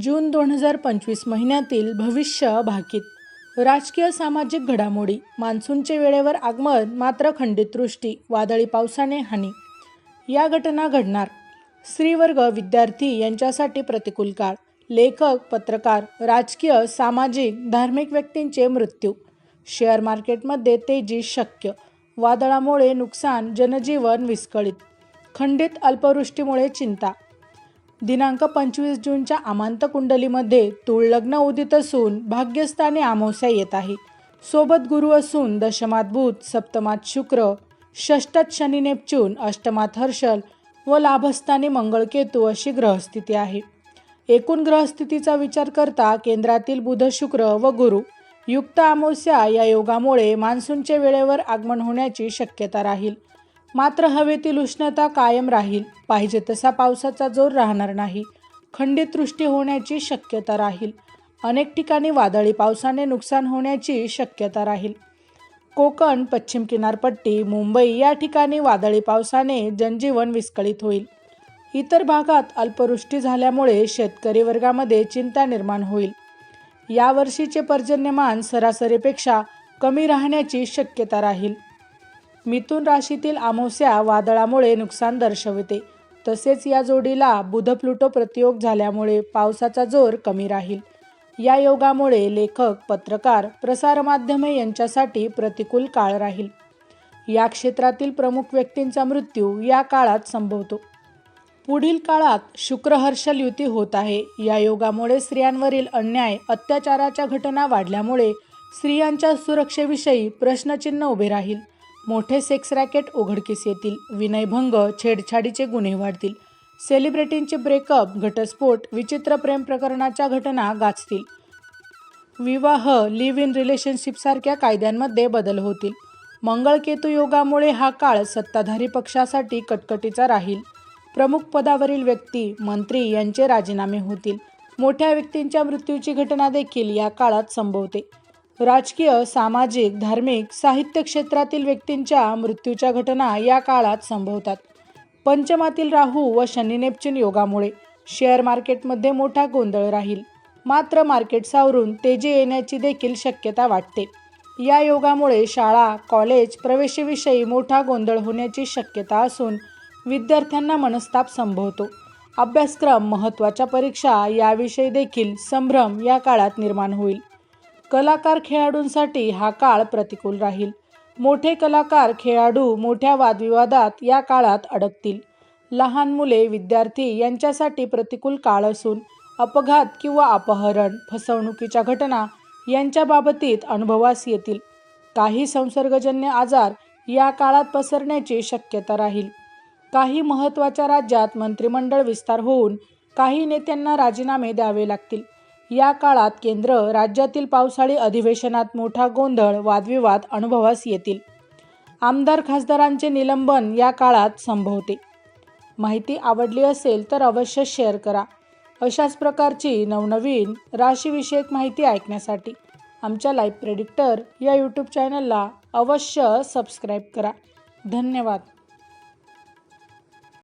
जून दोन हजार पंचवीस महिन्यातील भविष्य भाकीत. राजकीय सामाजिक घडामोडी मान्सूनचे वेळेवर आगमन मात्र खंडित दृष्टी वादळी पावसाने हानी. या घटना घडणार. स्त्रीवर्ग विद्यार्थी यांच्यासाठी प्रतिकूल काळ. लेखक पत्रकार राजकीय सामाजिक धार्मिक व्यक्तींचे मृत्यू. शेअर मार्केटमध्ये तेजी शक्य. वादळामुळे नुकसान जनजीवन विस्कळीत. खंडित अल्पवृष्टीमुळे चिंता. दिनांक पंचवीस जूनच्या अमांत कुंडलीमध्ये तूळ लग्न उदित असून भाग्यस्थानी आमोस्या येत आहे. सोबत गुरु असून दशमात बुध सप्तमात शुक्र षष्टात शनी नेपच्यून अष्टमात हर्षल व लाभस्थानी मंगळकेतू अशी ग्रहस्थिती आहे. एकूण ग्रहस्थितीचा विचार करता केंद्रातील बुध शुक्र व गुरु युक्त अमावस्या या योगामुळे मान्सूनचे वेळेवर आगमन होण्याची शक्यता राहील. मात्र हवेतील उष्णता कायम राहील. पाहिजे तसा पावसाचा जोर राहणार नाही. खंडित वृष्टी होण्याची शक्यता राहील. अनेक ठिकाणी वादळी पावसाने नुकसान होण्याची शक्यता राहील. कोकण पश्चिम किनारपट्टी मुंबई या ठिकाणी वादळी पावसाने जनजीवन विस्कळीत होईल. इतर भागात अल्पवृष्टी झाल्यामुळे शेतकरी वर्गामध्ये चिंता निर्माण होईल. यावर्षीचे पर्जन्यमान सरासरीपेक्षा कमी राहण्याची शक्यता राहील. मिथुन राशीतील अमावस्या वादळामुळे नुकसान दर्शवते. तसेच या जोडीला बुध प्लुटो प्रतियोग झाल्यामुळे पावसाचा जोर कमी राहील. या योगामुळे लेखक पत्रकार प्रसारमाध्यमे यांच्यासाठी प्रतिकूल काळ राहील. या क्षेत्रातील प्रमुख व्यक्तींचा मृत्यू या काळात संभवतो. पुढील काळात शुक्रहर्षल युती होत आहे. या योगामुळे स्त्रियांवरील अन्याय अत्याचाराच्या घटना वाढल्यामुळे स्त्रियांच्या सुरक्षेविषयी प्रश्नचिन्ह उभे राहील. मोठे सेक्स रॅकेट उघडकीस येतील. विनयभंग छेडछाडीचे गुन्हे वाढतील. सेलिब्रिटींचे ब्रेकअप घटस्फोट विचित्र प्रेम प्रकरणाच्या घटना गाजतील. विवाह लिव्ह इन रिलेशनशिपसारख्या कायद्यांमध्ये बदल होतील. मंगळकेतू योगामुळे हा काळ सत्ताधारी पक्षासाठी कटकटीचा राहील. प्रमुख पदावरील व्यक्ती मंत्री यांचे राजीनामे होतील. मोठ्या व्यक्तींच्या मृत्यूची घटना देखील या काळात संभवते. राजकीय सामाजिक धार्मिक साहित्य क्षेत्रातील व्यक्तींच्या मृत्यूच्या घटना या काळात संभवतात. पंचमातील राहू व शनी नेपच्यून योगामुळे शेअर मार्केटमध्ये मोठा गोंधळ राहील. मात्र मार्केट सावरून तेजी येण्याची देखील शक्यता वाटते. या योगामुळे शाळा कॉलेज प्रवेशाविषयी मोठा गोंधळ होण्याची शक्यता असून विद्यार्थ्यांना मनस्ताप संभवतो. अभ्यासक्रम महत्त्वाच्या परीक्षा याविषयी देखील संभ्रम या काळात निर्माण होईल. कलाकार खेळाडूंसाठी हा काळ प्रतिकूल राहील. मोठे कलाकार खेळाडू मोठ्या वादविवादात या काळात अडकतील. लहान मुले विद्यार्थी यांच्यासाठी प्रतिकूल काळ असून अपघात किंवा अपहरण फसवणुकीच्या घटना यांच्या बाबतीत अनुभवास येतील. काही संसर्गजन्य आजार या काळात पसरण्याची शक्यता राहील. काही महत्त्वाच्या राज्यात मंत्रिमंडळ विस्तार होऊन काही नेत्यांना राजीनामे द्यावे लागतील. या काळात केंद्र राज्यातील पावसाळी अधिवेशनात मोठा गोंधळ वादविवाद अनुभवास येतील. आमदार खासदारांचे निलंबन या काळात संभवते. माहिती आवडली असेल तर अवश्य शेअर करा. अशाच प्रकारची नवनवीन राशीविषयक माहिती ऐकण्यासाठी आमच्या लाईव्ह प्रेडिक्टर या यूट्यूब चॅनलला अवश्य सबस्क्राईब करा. धन्यवाद.